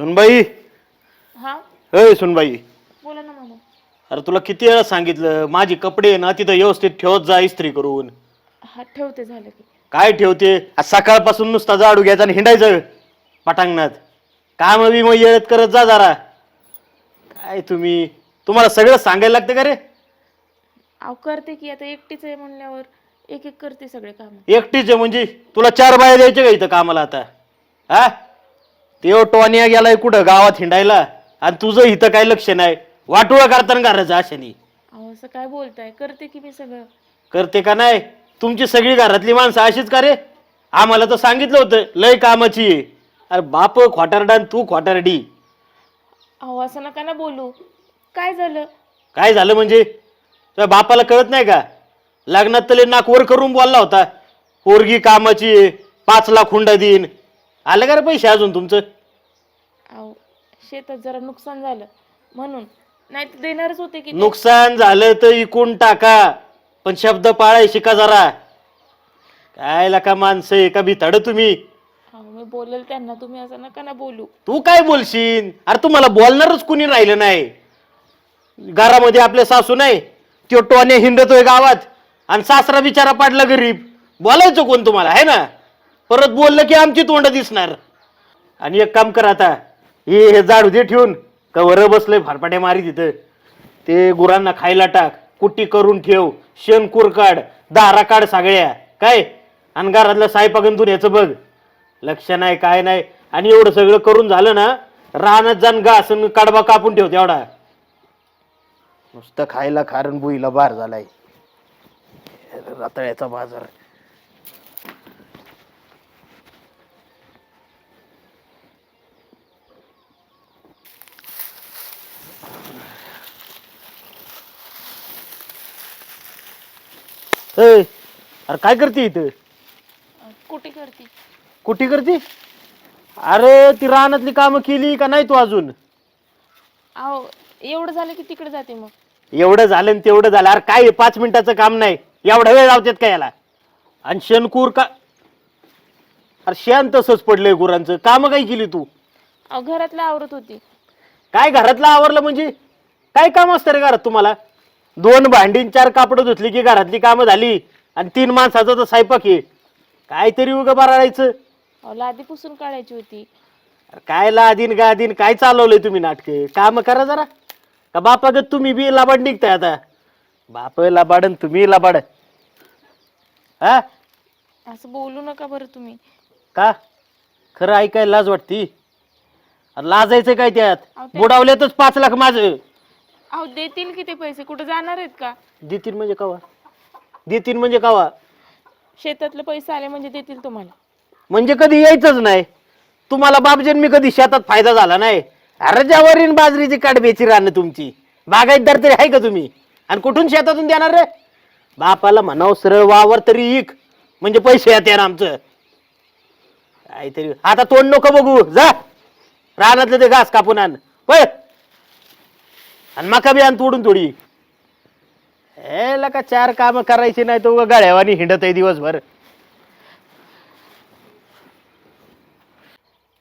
सुनबाई. हा? अय सुनबाई. बोला ना मला अरे तुला किती वेळा सांगितलं माझी कपडे ना तिथं व्यवस्थित ठेवत जा इस्त्री करून. हा ठेवते झालं की. काय ठेवते? आज सकाळपासून नुसता झाडू घ्यायचा आणि हिंडायचं पटांगणात. काम बी मग येळत करत जा जरा. काय तुम्ही? तुम्हाला सगळं सांगायला लागतं का रे? अहो करते की आता एकटीच आहे म्हणल्यावर एक एक करते सगळे काम. एकटीच आहे म्हणजे तुला चार बाया द्यायचे का इथं कामाला आता? हा? ते टोनिया गेलाय कुठं? गावात हिंडायला? आणि तुझं इथं काय लक्ष नाही? वाटोळा करताना घराचं आशानी अहो असं काय बोलताय? करते की मी सगळं. करते का नाही? तुमची सगळी घरातली माणसं अशीच का रे? आम्हाला तर सांगितलं होतं लय कामाची आहे. अरे बाप खोटारडा आणि तू खोटारडी. अहो असं नका ना बोलू. काय झालं? काय झालं म्हणजे? तुझ्या बापाला कळत नाही का? लग्नात तले नाक वर करून बोलला होता. पोरगी कामाची आहे, पाच लाख हुंडा देईन. आलं का रे पैसे अजून तुमचं? अहो शेतात जरा नुकसान झालं. म्हणून नाही तर देणारच होते की ते. नुकसान झालं तर इकून टाका पण शब्द पाळाय शिका जरा. काय लका माणसं आहे का भिताड तुम्ही. अहो मी बोलेल त्यांना तुम्ही असं नका ना बोलू. तू काय बोलशील? अरे तुम्हाला बोलणारच कुणी राहिलं नाही. घरामध्ये आपले सासू नाही त्यो टोने हिंडतोय गावात आणि सासरा बिचारा पाडला गरीब. बोलायचं कोण तुम्हाला आहे ना? परत बोललं की आमची तोंड दिसणार. आणि एक काम कर आता हे हे झाडू दे ठेवून. कवर बसलंय फारपाट्या मारी तिथं ते गुरांना खायला टाक कुट्टी करून ठेव शेणकूर काढ दारा काढ सगळ्या. काय? आणि घरातलं सायपागन याचं बघ. लक्ष नाही काय नाही. आणि एवढं सगळं करून झालं ना रानात जाण घास आणि कडबा कापून ठेवते एवढा नुसतं खायला खारण बुईला बार झालाय. रताळ्याचा बाजार. ए, अरे काय करते इथं? कुठे करते? कुठे करते? अरे ती रानातली कामं केली का नाही तू अजून? अहो एवढं झालं की तिकडे जाते मग. एवढं झालं आणि तेवढं झालं. अरे काय पाच मिनिटाचं काम नाही. एवढा वेळ लावतात का याला? आणि शेणकूर का अरे शेण तसंच पडलंय गुरांचं. काम काय केली तू? अहो घरातलं आवरत होती. काय घरातलं आवरलं म्हणजे? काय काम असतं रे घरात तुम्हाला? दोन भांडीन चार कापडं धुतली की घरातली कामं झाली आणि तीन माणसाचा तर स्वयंपाक आहे. काहीतरी उगं बराडायचं अहो लादी पुसून काढायची होती. काय लादीन गादीन काय चालवलंय तुम्ही नाटके? काम करा जरा. का बापागत तुम्ही बी लाबाड निघताय आता. बाप लाबाड आणि तुम्ही लाबाड. हा? असं बोलू नका बरं तुम्ही. का? खरं ऐकायला लाज वाटती. लाजायचं काय त्यात? बुडावल्यातच पाच लाख माझं. अहो देतील की ते पैसे? कुठे जाणार आहेत का? देतील म्हणजे कवा? देतील म्हणजे कवा? शेतातले पैसे आले म्हणजे देतील तुम्हाला. म्हणजे कधी यायचंच नाही. तुम्हाला बापजन्मी कधी शेतात फायदा झाला नाही. अरे ज्यावरील बाजरीची काडब्याची रानं तुमची. बागायतदार तरी आहे का तुम्ही? आणि कुठून शेतातून देणार रे? बापाला म्हणावं सरळ वावर तरी इक म्हणजे पैसे येते ना आमचं. काहीतरी. आता तोंड नको बघू. जा. रानातलं ते घास कापून आण. होय आणि मका बी आण तोडून थोडी हे लका चार काम करायची नाही तो गाड्यावानी हिंडत आहे दिवसभर.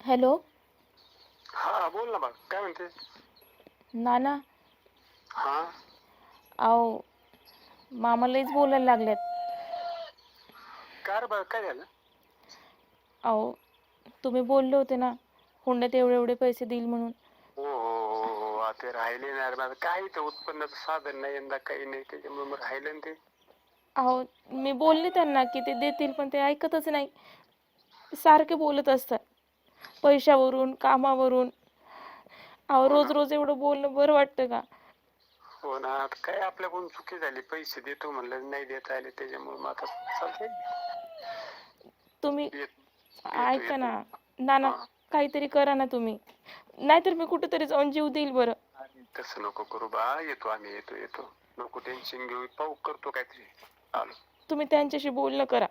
हॅलो? हा बोल ना बा काय म्हणते? नाना? हा? अहो मामा लईच बोलायला लागल्यात. काय रे बा काय झालं? अहो तुम्ही बोलले होते ना हुंड्यात एवढे एवढे पैसे देईल म्हणून. ते राहिले नाही बा. काय ते उत्पन्नाचं साधन नाही यंदा काही नाही. त्याच्यामुळे मग राहिलं ना ते. अहो मी बोलले त्यांना की ते देतील पण ते ऐकतच नाही. सारखे बोलत असतात. पैशावरून कामावरून. अहो रोज रोज एवढं बोलणं बरं वाटतं का? हो ना. आता काय आपल्याकडून चुकी झाली. पैसे देतो म्हणलं नाही देता आले त्याच्यामुळे मग आता चालतंय. तुम्ही येत ऐका ना. नाना काहीतरी करा ना तुम्ही. नाहीतर मी कुठेतरी जाऊन जीव देईल बरं. तसं नको करू बा येतो आम्ही येतो येतो. नको टेन्शन घेऊ पाहू करतो काहीतरी आलो. तुम्ही त्यांच्याशी बोलणं करा.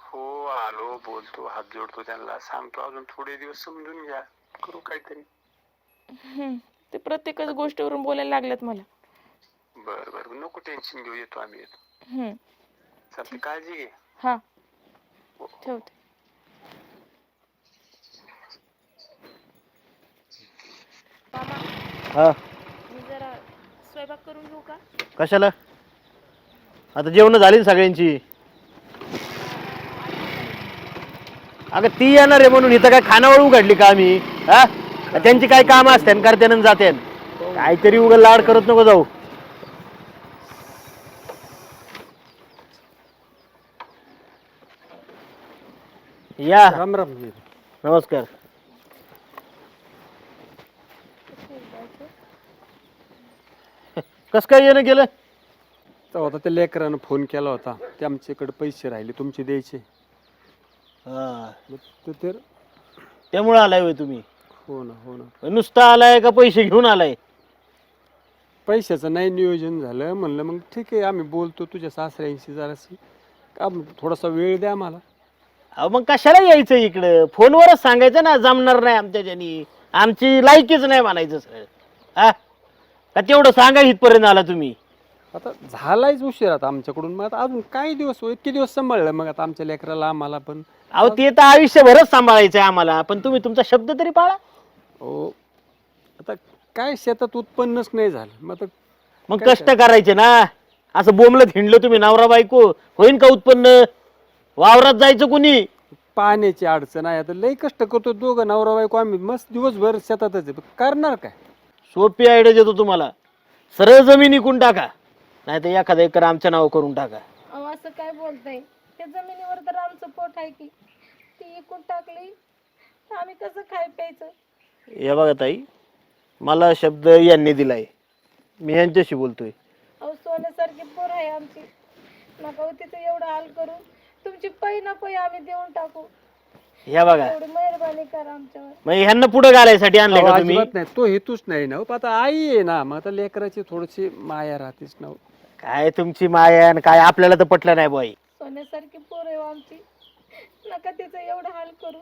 हो आलो बोलतो हात जोडतो त्यांना. सांगतो अजून थोडे दिवस समजून घ्या. करू काहीतरी. हम्म. ते प्रत्येकच गोष्टीवरून बोलायला लागल्यात मला. बर बर. नको टेन्शन घेऊ येतो आम्ही येतो. हम्म. चालते काळजी घे. हा. ठेवते. हा. मी जरा स्वयंपाक करून घेऊ का? कशाला? आता जेवण झाली ना सगळ्यांची. अगं ती येणार आहे म्हणून इथं काय खानावळ उघडली का आम्ही? हा? त्यांची काय काम असते करते आणि जाते काहीतरी उगा लाड करत नको जाऊ. या. राम राम नमस्कार. कस काय येणं गेलं? तेव्हा आता त्या लेकरानं फोन केला होता. ते आमच्याकडे पैसे राहिले तुमचे द्यायचे. हा. मग ते तर त्यामुळं आलाय होय तुम्ही. हो ना हो ना. नुसता आलाय का पैसे घेऊन आलाय? पैशाचं नाही नियोजन झालं. म्हणलं मग ठीक आहे आम्ही बोलतो तुझ्या सासऱ्यांशी जराशी. का थोडासा वेळ द्या मला अहो मग कशाला यायचं इकडं? फोनवरच सांगायचं ना जमणार नाही आमच्याच्यानी आमची लायकीच नाही म्हणायचं सर हा? का तेवढं सांगा इथपर्यंत आला तुम्ही. आता झालायच उशीर आता आमच्याकडून. मग आता अजून काही दिवस हो, इतके दिवस सांभाळलं मग आता आमच्या लेकराला आम्हाला पण. अहो ते तर आयुष्यभरच सांभाळायचं आहे आम्हाला. पण तुम्ही तुमचा शब्द तरी पाळा. हो. आता काय शेतात उत्पन्नच नाही झालं. मग आता मग काय कष्ट करायचे ना. असं बोंबलत हिंडलं तुम्ही नवरा बायको. होईन का उत्पन्न? वावरात जायचं कुणी? पाण्याची अडचण आहे. आता लई कष्ट करतो दोघं नवरा बायको. आम्ही मस्त दिवसभर शेतातच आहे. पण करणार काय? सोपी आयडिया देतो तुम्हाला. सरळ जमीन इकून टाका. नाही तर एखादा एकर आमच्या नाव करून टाका. अहो असं काय बोलताय? त्या जमिनीवर तर आमचं पोट आहे की. ती इकून टाकली. तर आम्ही कसं खाय प्यायचं? हे बघा ताई मला शब्द यांनी दिलाय. मी यांच्याशी बोलतोय. अहो सोन्यासारखी पोर आहे आमची. नका हो तिचं एवढं हाल करू. तुमची पै ना पै आम्ही देऊन टाकू. हे बघा. एवढी मेहरबानी करा आमच्यावर. मग ह्यांना पुढे घालायसाठी आणलंय अहो, का तुम्ही? अजिबात नाही. तो हेतूच नाही ना हो. पण आता आई आहे ना मग आता लेकराची थोडीशी माया राहतेच ना हो. काय तुमची माया आणि काय आपल्याला तर पटलं नाही बाई. सोन्यासारखी पोर आहे हो आमची. नका तिचं एवढं हाल करू.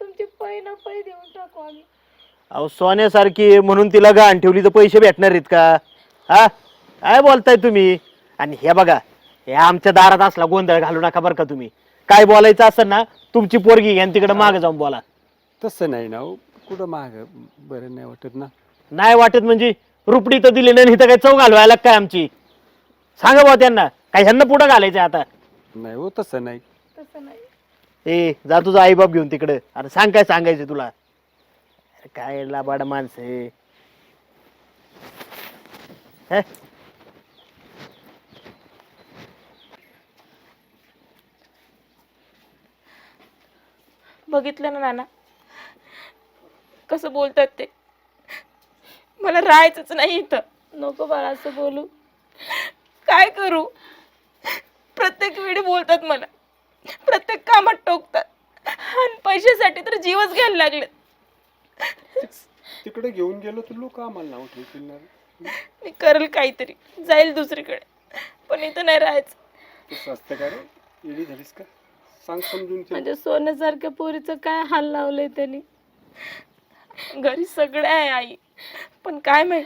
तुमची पै ना पै देऊन टाकू आम्ही. अहो सोन्यासारखी म्हणून तिला गहाण ठेवली तर पैसे भेटणार आहेत का? हा? काय बोलताय तुम्ही? आणि हे बघा हे आमच्या दारात असला गोंधळ घालू नका बरं का तुम्ही. काय बोलायचं असेल ना तुमची पोरगी घ्या तिकडे मागे जाऊन बोला. तसं नाही ना हो. कुठं माग? बरं नाही वाटत ना. नाही वाटत म्हणजे रुपडी तर दिली नाही इथं काय चव घालवायला काय आमची? सांगा बा त्यांना. काय ह्यांना पुढं घालायचं आता. नाही हो तसं नाही. तसं नाही. ए जा तुझा आईबाप घेऊन तिकडे. अरे सांग काय सांगायचं तुला. अरे काय लाबाड माणसं आहे. हे? बघितलं ना नाना. कसं बोलतात ते? मला राहायचंच नाही इथं. नको बाळा असं बोलू. काय करू? प्रत्येक वेळी बोलतात मला. प्रत्येक कामात टोकतात. आणि पैशासाठी तर जीवच घ्यायला लागले तिकडे घेऊन गेलो तर लोक आम्हाला नाव ठेवतील ना मी करेल काहीतरी. जाईल दुसरीकडे. पण इथं नाही राहायचं. रे? झालीस का? सांग समजून. म्हणजे सोन्यासारख्या पोरीचं काय हाल लावलंय त्यांनी? घरी सगळं आहे आई. पण काय माहीत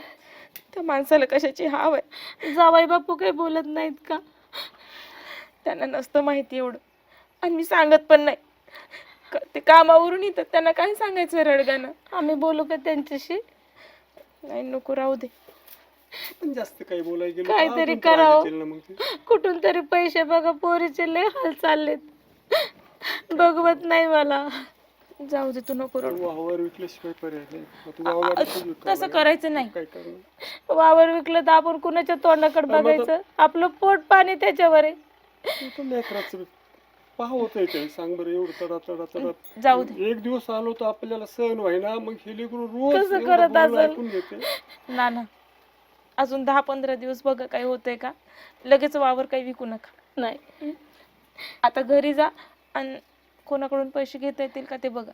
त्या माणसाला कशाची हाव आहे? जावाई बापू काही बोलत नाहीत का? त्यांना नसतं माहिती एवढं. आणि मी सांगत पण नाही. क- ते कामावरून येतात त्यांना काय सांगायचं रडगाणं? आम्ही बोलू का त्यांच्याशी? नाही नको राहू दे. पण जास्त काही बोलायला गेलो तर काहीतरी अजून त्रास करावं. देतील ना मग ते. कुठून तरी पैसे बघा पोरीचे लय हाल चाललेत. बघवत नाही मला. जाऊ दे तू नको रडू. वावर विकल्याशिवाय पर्याय नाही. वावर तसं करायचं? नाही. काय करणार वावर विकलं तर आपण कुणाच्या तोंडाकडे मग आता- बघायचं? आपलं पोट पाणी त्याच्यावर आहे. तू तर लेकराचं पाहा होतंय काय सांग बरं एवढं तडा तडा तडा जाऊ दे. एक दिवस आलो तर आपल्याला सहन व्हायना. मग हे लेकरू रोज कसं एवढं करत बोलणं असेल? ऐकून घेते. ना ना. अजून दहा पंधरा दिवस बघा काय होतंय का. लगेच वावर काही विकू नका. नाही. आता घरी जा. आणि कोणाकडून पैसे घेता येतील का ते बघा.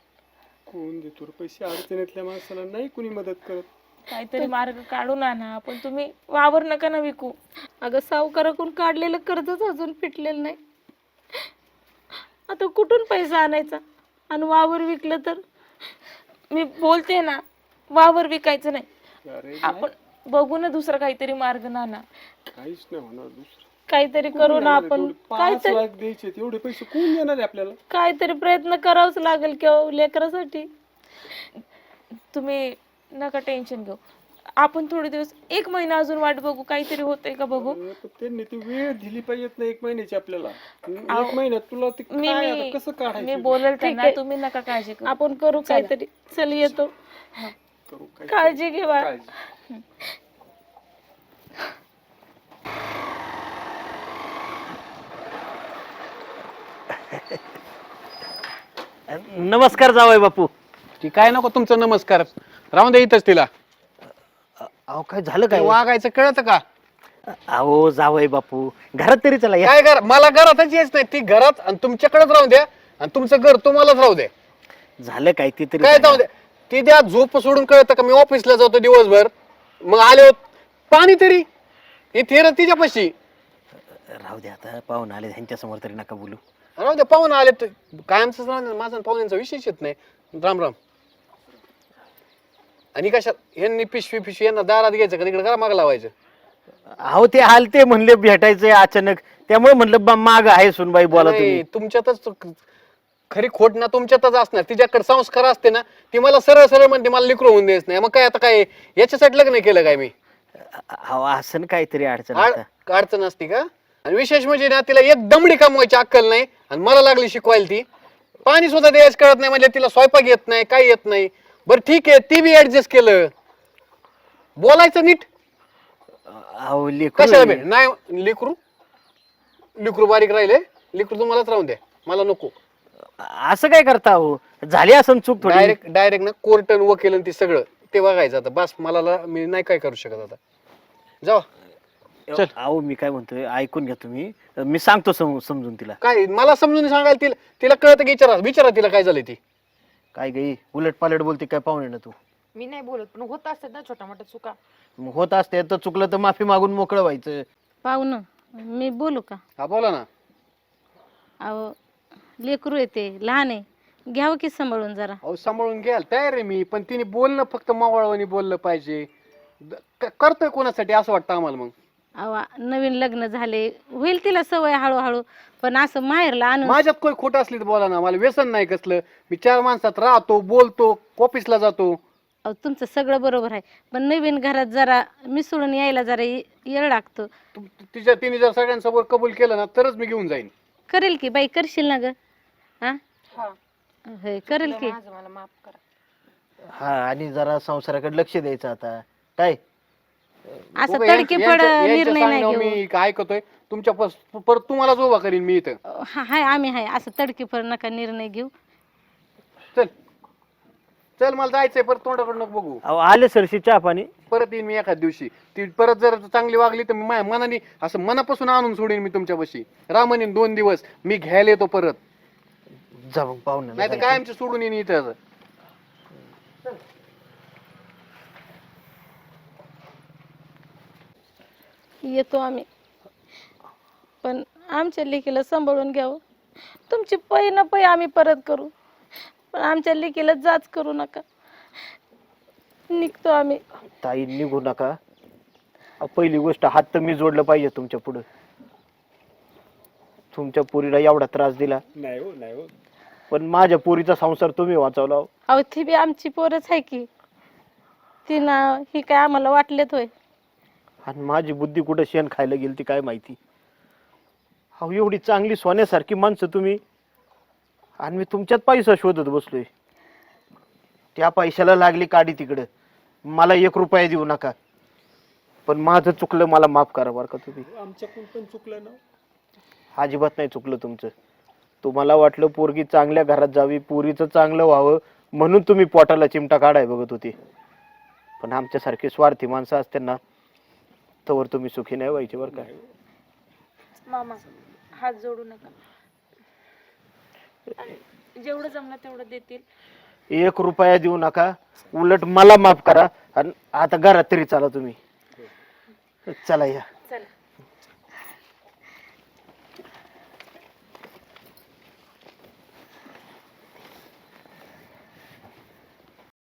कोण देतो रे? पैसे अडचणीतल्या माणसाला नाही कुणी मदत करत. काहीतरी मार्ग काढून आणा पण तुम्ही वावर नका ना विकू. अगं सावकाराकडून काढलेलं कर्जच अजून फिटलेलं नाही. आता कुठून पैसा आणायचा? आणि वावर विकलं तर? मी बोलते ना वावर विकायचं नाही. अरे आपण बघू ना दुसरा काहीतरी मार्ग ना ना काहीच नाही होणार दुसरं. काहीतरी करू ना आपण पाच काहीतरी लाख द्यायचे तेवढे पैसे कोण देणार आहे आपल्याला? काहीतरी प्रयत्न करावाच लागेल किंवा लेकरासाठी. तुम्ही नका टेन्शन घेऊ. आपण थोडे दिवस एक महिना अजून वाट बघू काहीतरी होतंय का बघू? अरे, पण त्यांनी ती वेळ दिली पाहिजेत ना एक महिन्याची आपल्याला. एक महिन्यात तुला ते मी काय आता मी कसं मी काढायचं बोलेल त्यांना आहे. तुम्ही नका काळजी करू. आपण करू काहीतरी. चल येतो. करू काय काळजी घे बाळ. काळजी. नमस्कार जावय बापू. ती काय नको तुमचं नमस्कार? राहून दे इथंच तिला. अहो काय झालं काय? वागायचं कळतं का? अहो जावय बापू घरात तरी चला या. काय कर मला घरातच यायच नाही ती घरात आणि तुमच्याकडेच राहून द्या आणि तुमचं घर तुम्हालाच राहू द्या. झालं काय ते तरी काय. जाऊ द्या ती द्या झोप सोडून कळतं का? मी ऑफिसला जातो दिवसभर. मग आले होत. पाणी तरी. इथे तिच्यापाशी. राहू दे आता पाहून आले ह्यांच्या समोर तरी नका बोलू. राहू द्या पाहून आले तर कायमच द्या. माझा आणि पाहुण्यांचा विशेष येत नाही. राम राम. आणि कशात? यांनी पिशवी पिशवी यांना दारात घ्यायचं का? तिकडे करा माग लावायचं. अहो ते हालते म्हणले भेटायचे अचानक. त्यामुळे म्हणलं बा माग आहे सुनबाई बोला नाही, तुमच्यातच तो- खरी खोट ना तुमच्यातच असणार. तिच्याकडे संस्कार असते ना ती मला सरळ सरळ म्हणते मला लिकरू होऊन द्यायच नाही. मग काय आता काय? याच्यासाठी लग्न केलं काय मी? अहो असं काहीतरी अडचण आड-. अडचण असती का? आणि विशेष म्हणजे ना तिला एक दमडी कमवायची अक्कल नाही आणि मला लागली शिकवायला ती. पाणी सुद्धा द्यायच कळत नाही म्हणजे तिला स्वयंपाक येत नाही काही येत नाही. बरं ठीक आहे ती बी ऍडजस्ट केलं. बोलायचं नीट. अहो कशाला. बे? नाही लिकरू? लिकरू बारीक राहिले. लिकरू तुम्हालाच राहून द्या. मला नको. असं काय करता अहो? झाली असं चूक थोडी. डायरेक्ट डायरेक्ट ना कोर्ट वकील आणि ते सगळं. ते बघायचं आता. बस मला ला- मी नाही काय करू शकत आता. जावा. चल. अहो मी काय म्हणतोय ऐकून घ्या तुम्ही. मी सांगतो सम- समजून तिला. काय मला समजून सांगायला तिला तिला कळतं की विचारा विचारा तिला काय झालं ती. काय गई उलट पालट बोलते काय पाहुणे ना तू. मी नाही बोलत पण होत असतात ना छोट्या मोठ्या चुका. मग होत असते तर चुकलं तर माफी मागून मोकळं व्हायचं. पाहुणं मी बोलू का? हा बोला ना. अहो लेकरू येते लहान आहे. घ्यावं की सांभाळून जरा? अहो सांभाळून घ्याल तयार आहे मी पण तिने बोलणं फक्त मावळवानी बोललं पाहिजे. द- क- करतोय कोणासाठी असं वाटतं आम्हाला मग? अहो नवीन लग्न झाले. होईल तिला सवय हळूहळू पण असं माहेरला आणून माझ्यात काही खोटं असली तर बोला ना मला व्यसन नाही कसलं. मी चार माणसात राहतो बोलतो ऑफिसला जातो. अहो तुमचं सगळं बरोबर आहे पण नवीन घरात जरा मिसळून यायला जरा ये- येळ लागतो. तु- तिच्या तिने जर सगळ्यांसमोर कबूल केलं ना तरच मी घेऊन जाईन. करेल की बाई करशील ना ग? हा. होय करेल की. माझं मला माफ करा. हा आणि जरा संसाराकडे लक्ष द्यायचं आता. काय असं बघा, तडके यांच्या- फड यांच्या निर्णय नाही घेऊ. मी काय ऐकतोय? तुमच्या पस- परत तुम्हालाच उभा करीन मी इथं. हा हाय आम्ही हाय. असं तडके फड नका निर्णय घेऊ. चल. चल मला जायचंय. परत तोंडाकडे नको बघू. अहो आले सरशी चहा पाणी. परत येईन मी एखाद दिवशी. ती परत जर चांगली वागली तर मी माझ्या मनाने असं मनापासून आणून सोडीन मी तुमच्यापाशी. रामनीन दोन दिवस. मी घ्यायला येतो परत. जा मग पाहुणे नाही तर काय आमची सोडून येईन इथं. येतो आम्ही. पण आमच्या लेकीला सांभाळून घ्यावं. तुमची पै ना पै आम्ही परत करू. पण आमच्या लेकीला जाच करू नका. निघतो आम्ही. ताई निघू नका. अहो, पहिली गोष्ट हात तर मी जोडलं पाहिजे तुमच्या पुढं. तुमच्या पोरीला एवढा त्रास दिला. नाही हो नाही हो. पण माझ्या पोरीचा संसार तुम्ही वाचवला हो. अहो ती बी आमची पोरच आहे की. ती ना ही काय आम्हाला वाटलेत होय. आणि माझी बुद्धी कुठं शेण खायला गेली ती काय माहिती? अहो एवढी चांगली सोन्यासारखी माणसं तुम्ही. आणि मी तुमच्यात पैसा शोधत बसलोय. त्या पैशाला लागली काडी तिकडं. मला एक रुपया देऊ नका. पण माझं चुकलं मला माफ करा बरं का तुम्ही. आमच्याकडून पण चुकलं ना? अजिबात नाही चुकलं तुमचं. तुम्हाला वाटलं पोरगी चांगल्या घरात जावी पोरीचं चांगलं व्हावं म्हणून तुम्ही पोटाला चिमटा काढाय बघत होते. पण आमच्यासारखे स्वार्थी माणसं असते ना तवर तुम्ही सुखी नाही व्हायचे बरं का. मामा हात जोडू नका. जेवढं जमलं तेवढं देतील. एक रुपया देऊ नका. उलट मला माफ करा. आणि आता घरात तरी चला तुम्ही. चला या. चला.